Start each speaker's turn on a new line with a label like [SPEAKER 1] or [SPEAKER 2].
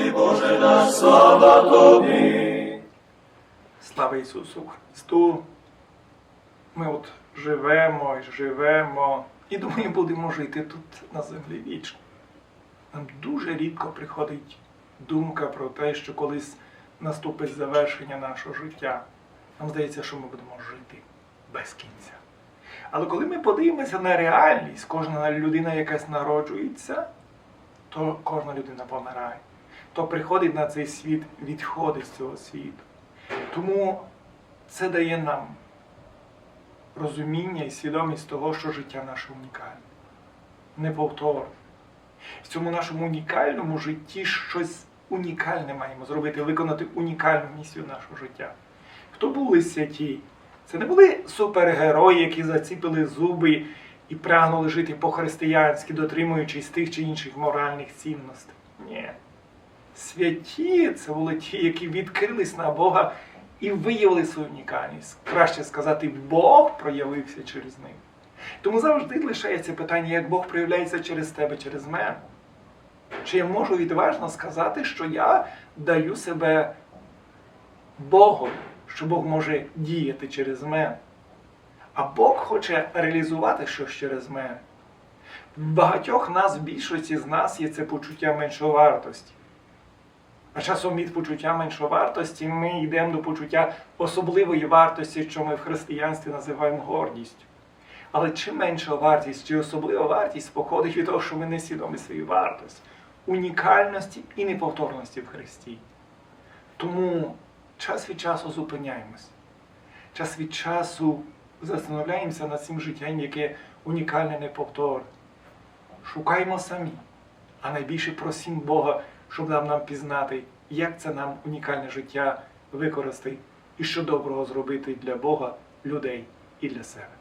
[SPEAKER 1] тобі, Боже наш, слава тобі.
[SPEAKER 2] Слава Ісусу Христу! Ми от живемо і живемо, і думаю, будемо жити тут на землі вічно. Нам дуже рідко приходить думка про те, що колись наступить завершення нашого життя. Нам здається, що ми будемо жити без кінця. Але коли ми подивимося на реальність, кожна людина якась народжується, то кожна людина помирає. То приходить на цей світ, відходить з цього світу. Тому це дає нам розуміння і свідомість того, що життя наше унікальне, неповторне. В цьому нашому унікальному житті щось унікальне маємо зробити, виконати унікальну місію нашого життя. Хто були святі? Це не були супергерої, які заціпили зуби і прагнули жити по-християнськи, дотримуючись тих чи інших моральних цінностей. Ні. Святі це були ті, які відкрились на Бога і виявили свою унікальність. Краще сказати, Бог проявився через них. Тому завжди лишається питання, як Бог проявляється через тебе, через мене. Чи я можу відважно сказати, що я даю себе Богу, що Бог може діяти через мене. А Бог хоче реалізувати щось через мене. В багатьох нас, в більшості з нас є це почуття меншовартості. А часом від почуття меншовартості ми йдемо до почуття особливої вартості, що ми в християнстві називаємо гордістю. Але чи менша вартість, чи особлива вартість походить від того, що ми не свідомі своїй вартості, унікальності і неповторності в Христі. Тому час від часу зупиняємось. Час від часу застановляємося над цим життям, яке унікальне, неповторне. Шукаємо самі, а найбільше просимо Бога, щоб нам нам пізнати, як це нам унікальне життя використати і що доброго зробити для Бога, людей і для себе.